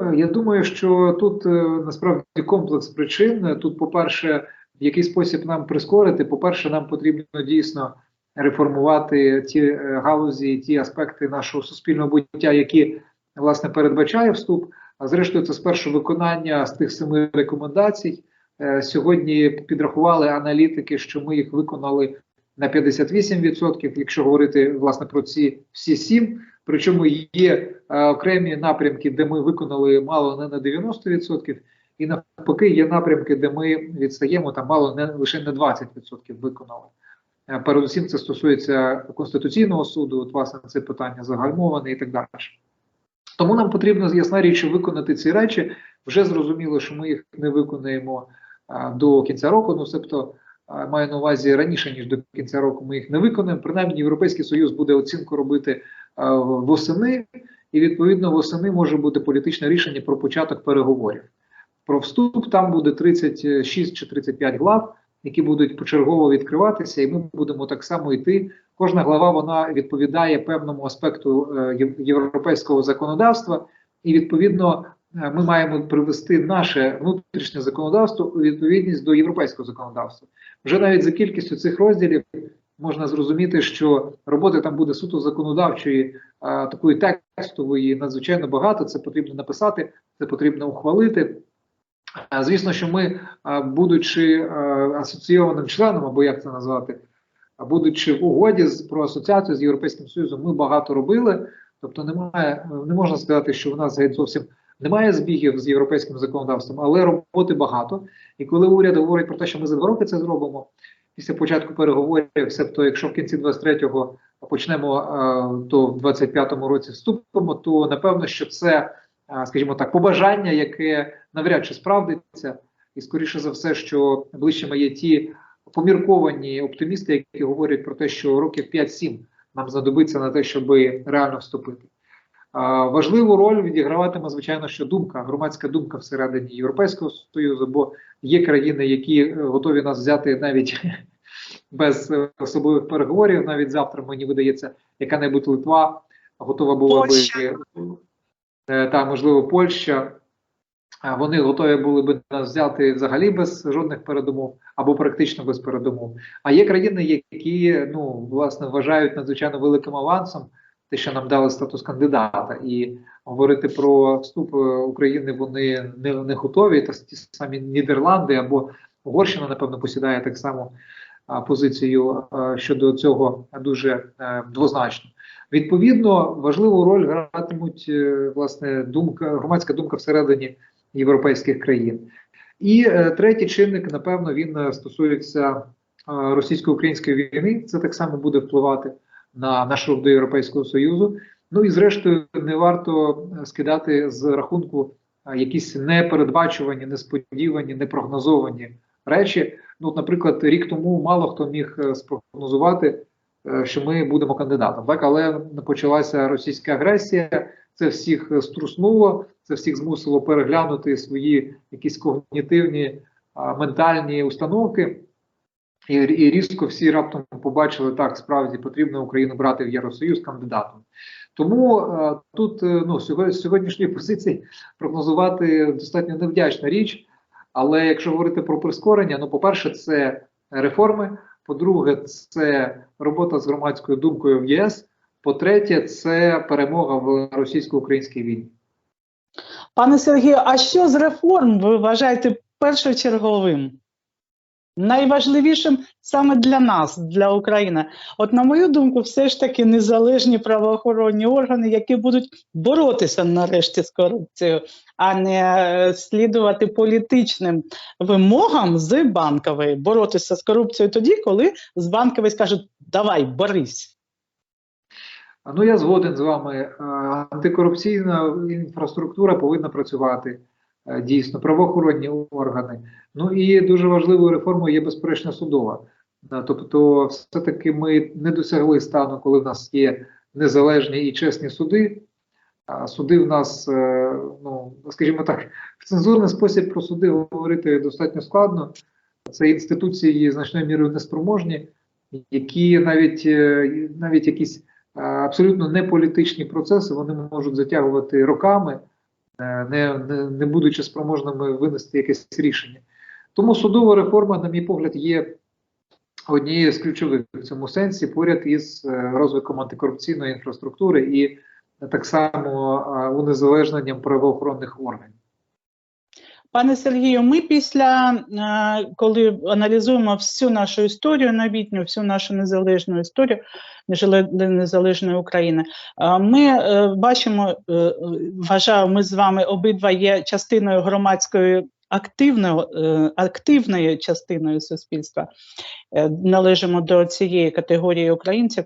е, я думаю, що тут е, насправді комплекс причин. Тут, по-перше, в який спосіб нам прискорити, по-перше, нам потрібно дійсно реформувати ті е, галузі, ті аспекти нашого суспільного буття, які власне передбачає вступ. А зрештою, це спершу виконання з тих семи рекомендацій. Сьогодні підрахували аналітики, що ми їх виконали на 58%, якщо говорити власне про ці всі сім. Причому є е, окремі напрямки, де ми виконали мало не на 90%, і навпаки, є напрямки, де ми відстаємо там мало не лише на 20% виконали. Е, Передусім, це стосується Конституційного суду, от власне це питання загальмоване і так далі. Тому нам потрібно ясна річ виконати ці речі. Вже зрозуміло, що ми їх не виконаємо а, до кінця року. Ну, тобто, а, маю на увазі раніше ніж до кінця року. Ми їх не виконаємо. Принаймні, Європейський Союз буде оцінку робити восени, і відповідно восени може бути політичне рішення про початок переговорів. Про вступ там буде 36 чи 35 глав, які будуть почергово відкриватися, і ми будемо так само йти. Кожна глава вона відповідає певному аспекту е, європейського законодавства, і відповідно е, ми маємо привести наше внутрішнє законодавство у відповідність до європейського законодавства. Вже навіть за кількістю цих розділів можна зрозуміти, що роботи там буде суто законодавчої, а, такої текстової надзвичайно багато. Це потрібно написати, це потрібно ухвалити. А, Звісно, що ми, а, будучи а, асоційованим членом, або як це назвати, а будучи в угоді з про асоціацію з Європейським Союзом, ми багато робили. Тобто, немає, не можна сказати, що в нас зовсім немає збігів з європейським законодавством, але роботи багато. І коли уряд говорить про те, що ми за два роки це зробимо, після початку переговорів, себто, якщо в кінці 23-го почнемо, е, то в 25-му році вступимо, то напевно, що це, е, скажімо так, побажання, яке навряд чи справдиться, і скоріше за все, що ближчими є ті помірковані оптимісти, які говорять про те, що років 5-7 нам знадобиться на те, щоб реально вступити. Важливу роль відіграватиме, звичайно, що думка, громадська думка всередині Європейського Союзу, бо є країни, які е, готові нас взяти навіть без особливих переговорів. Навіть завтра мені видається, яка-небудь Литва готова була Польща. би е, та можливо Польща. Вони готові були би нас взяти взагалі без жодних передумов або практично без передумов. А є країни, які ну власне вважають надзвичайно великим авансом те, що нам дали статус кандидата, і говорити про вступ е, України вони не, не готові. Та ті самі Нідерланди або Угорщина, напевно, посідає так само позицію щодо цього дуже е, двозначно. Відповідно, важливу роль гратимуть е, власне думка, громадська думка всередині європейських країн. І е, третій чинник, напевно, він е, стосується е, російсько-української війни. Це так само буде впливати на наш рух до Європейського Союзу. Ну і зрештою не варто е, скидати з рахунку е, якісь непередбачувані, несподівані, непрогнозовані речі. Ну, наприклад, рік тому мало хто міг е, спрогнозувати, що ми будемо кандидатом. Так, але почалася російська агресія. Це всіх струснуло, це всіх змусило переглянути свої якісь когнітивні ментальні установки. І, і різко всі раптом побачили, так справді потрібно Україну брати в Євросоюз кандидатом. Тому е, тут е, ну, сьогоднішньої позиції прогнозувати достатньо невдячна річ. Але якщо говорити про прискорення, ну, по-перше, це реформи. По-друге, це робота з громадською думкою в ЄС. По-третє, це перемога в російсько-українській війні. Пане Сергію, а що з реформ ви вважаєте першочерговим? Найважливішим саме для нас, для України. От, на мою думку, все ж таки незалежні правоохоронні органи, які будуть боротися нарешті з корупцією, а не е, слідувати політичним вимогам з банкової. Боротися з корупцією тоді, коли з банкової скажуть давай, борись. Ну я згоден з вами. Е, Антикорупційна інфраструктура повинна працювати дійсно, правоохоронні органи. Ну і дуже важливою реформою є безперечно судова. Е, Тобто, все-таки ми не досягли стану, коли в нас є незалежні і чесні суди. Суди в нас, е, ну скажімо так, в цензурний спосіб про суди говорити достатньо складно. Це інституції значною мірою неспроможні, які навіть е, навіть якісь е, абсолютно неполітичні процеси вони можуть затягувати роками. Е, не, не, будучи спроможними винести якесь рішення. Тому судова реформа, на мій погляд, є однією з ключових в цьому сенсі поряд із е, розвитком антикорупційної інфраструктури і так само е, унезалежненням правоохоронних органів. Пане Сергію, ми після е, коли аналізуємо всю нашу історію новітню, всю нашу незалежну історію незалежної України, е, ми е, бачимо, вважаю, ми з вами обидва є частиною громадської активної, активної частиною суспільства, належимо до цієї категорії українців.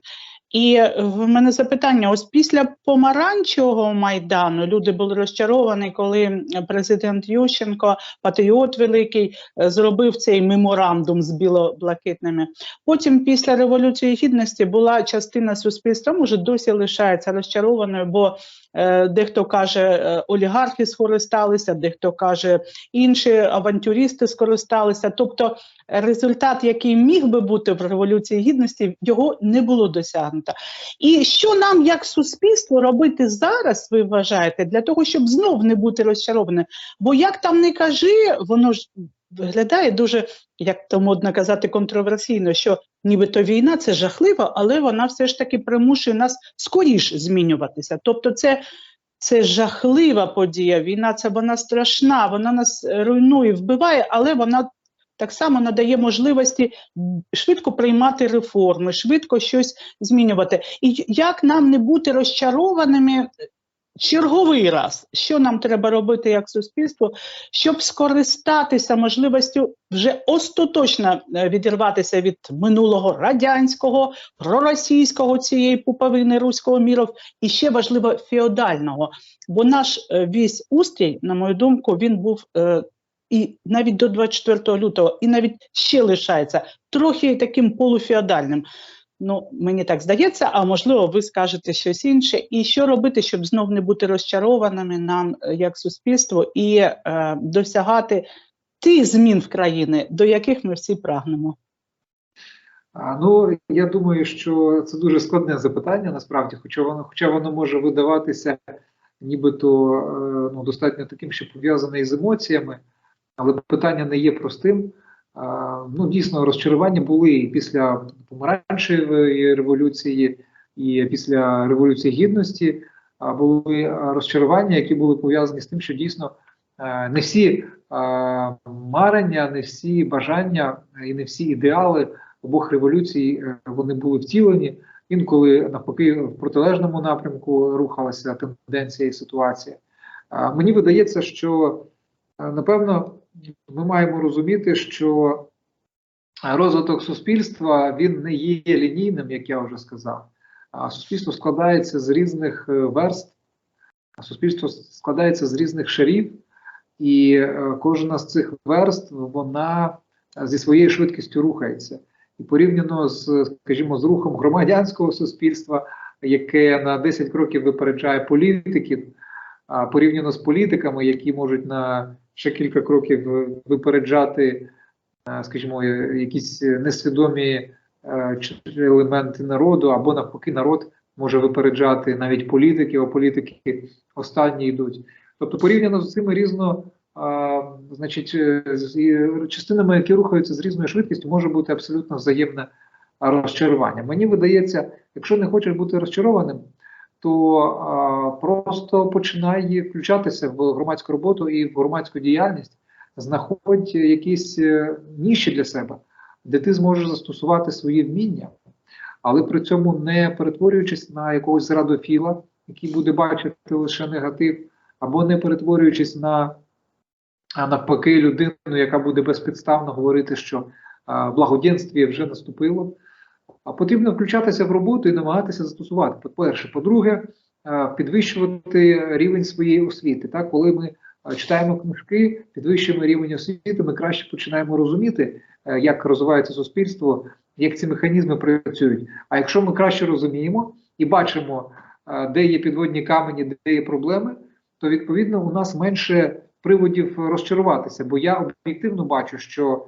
І в мене запитання: ось після помаранчевого майдану люди були розчаровані, коли президент Ющенко, патріот великий, е, зробив цей меморандум з біло-блакитними. Потім, після революції гідності, була частина суспільства, може досі лишається розчарованою, бо е, дехто каже, е, олігархи скористалися, дехто каже, інші авантюристи скористалися. Тобто результат, який міг би бути в революції гідності, його не було досягнуто. І що нам, як суспільство, робити зараз, ви вважаєте, для того, щоб знов не бути розчарованим? Бо як там не кажи, воно ж виглядає дуже, як то модно казати, контроверсійно, що нібито війна це жахливо, але вона все ж таки примушує нас скоріш змінюватися. Тобто, це. Це жахлива подія. Війна це вона страшна, вона нас руйнує, вбиває, але вона так само надає можливості швидко приймати реформи, швидко щось змінювати. І як нам не бути розчарованими черговий раз, що нам треба робити як суспільство, щоб скористатися можливістю вже остаточно е, відірватися від минулого радянського, проросійського цієї пуповини руського міру, і ще важливо феодального. Бо наш е, весь устрій, на мою думку, він був. І навіть до 24 лютого, і навіть ще лишається трохи таким полуфеодальним. Ну, мені так здається, а можливо, ви скажете щось інше. І що робити, щоб знов не бути розчарованими нам е, як суспільство і е, досягати тих змін в країни, до яких ми всі прагнемо? Ну, я думаю, що це дуже складне запитання, насправді, хоча воно, хоча воно може видаватися нібито е, ну, достатньо таким, що пов'язане із емоціями, але питання не є простим. Ну, дійсно, розчарування були і після помаранчевої революції, і після Революції Гідності були розчарування, які були пов'язані з тим, що дійсно е, не всі а, марення, не всі бажання і не всі ідеали обох революцій е, вони були втілені. Інколи навпаки в протилежному напрямку рухалася тенденція і ситуація. Мені видається, що е, напевно ми маємо розуміти, що розвиток суспільства він не є лінійним, як я вже сказав. А суспільство складається з різних е, верств, суспільство складається з різних шарів, і е, кожна з цих верств вона зі своєю швидкістю рухається. І порівняно з, скажімо, з рухом громадянського суспільства, яке на 10 кроків випереджає політиків, а порівняно з політиками, які можуть на ще кілька кроків випереджати, е, скажімо, якісь несвідомі е, елементи народу, або навпаки, народ може випереджати навіть політиків, а політики останні йдуть. Тобто, порівняно з цими різно, а, значить, е, з частинами, які рухаються з різною швидкістю, може бути абсолютно взаємне розчарування. Мені видається, якщо не хочеш бути розчарованим, то а, просто починай включатися в громадську роботу і в громадську діяльність, знаходь якісь е, ніші для себе, де ти зможеш застосувати свої вміння, але при цьому не перетворюючись на якогось зрадофіла, який буде бачити лише негатив, або не перетворюючись на навпаки людину, яка буде безпідставно говорити, що а, благоденствие вже наступило. А потрібно включатися в роботу і намагатися застосувати. По-перше, по-друге, е, підвищувати рівень своєї освіти. Так, коли ми е, читаємо книжки, підвищуємо рівень освіти, ми краще починаємо розуміти, е, як розвивається суспільство, як ці механізми працюють. А якщо ми краще розуміємо і бачимо, де є підводні камені, де є проблеми, то відповідно у нас менше приводів розчаруватися. Бо я об'єктивно бачу, що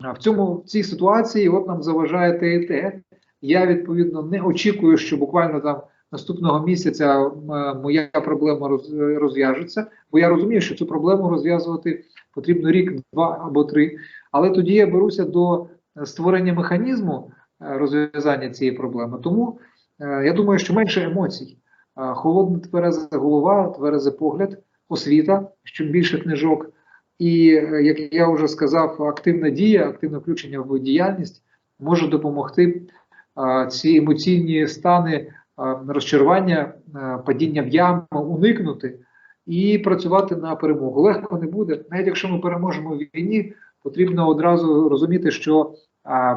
в цьому в цій ситуації от нам заважає те і те. Я відповідно не очікую, що буквально там наступного місяця моя проблема роз- розв'яжеться, бо я розумію, що цю проблему розв'язувати потрібно рік, два або три. Але тоді я беруся до створення механізму е, розв'язання цієї проблеми. Тому е, я думаю, що менше емоцій, Е, холодна твереза голова, тверезий погляд, освіта, що більше книжок. І е, як я вже сказав, активна дія, активне включення в діяльність може допомогти ці емоційні стани розчарування, падіння в яму уникнути і працювати на перемогу. Легко не буде. Навіть якщо ми переможемо в війні, потрібно одразу розуміти, що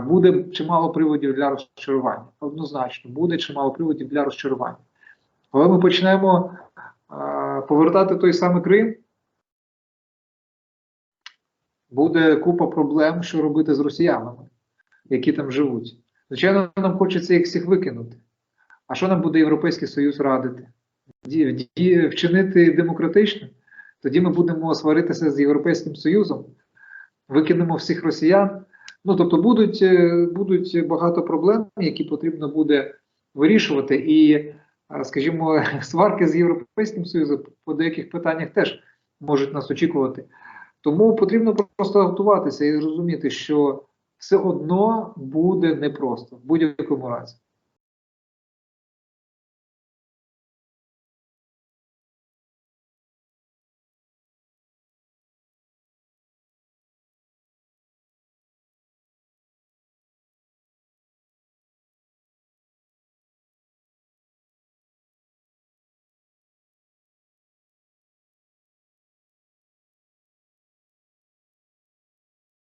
буде чимало приводів для розчарування. Однозначно, буде чимало приводів для розчарування. Коли ми почнемо повертати той самий Крим, буде купа проблем, що робити з росіянами, які там живуть. Звичайно, нам хочеться їх всіх викинути. А що нам буде Європейський Союз радити? Вчинити демократично? Тоді ми будемо сваритися з Європейським Союзом, викинемо всіх росіян. Ну тобто будуть, е, будуть багато проблем, які потрібно буде вирішувати. І, е, скажімо, сварки з Європейським Союзом по деяких питаннях теж можуть нас очікувати. Тому потрібно просто готуватися і розуміти, що все одно буде непросто в будь-якому разі.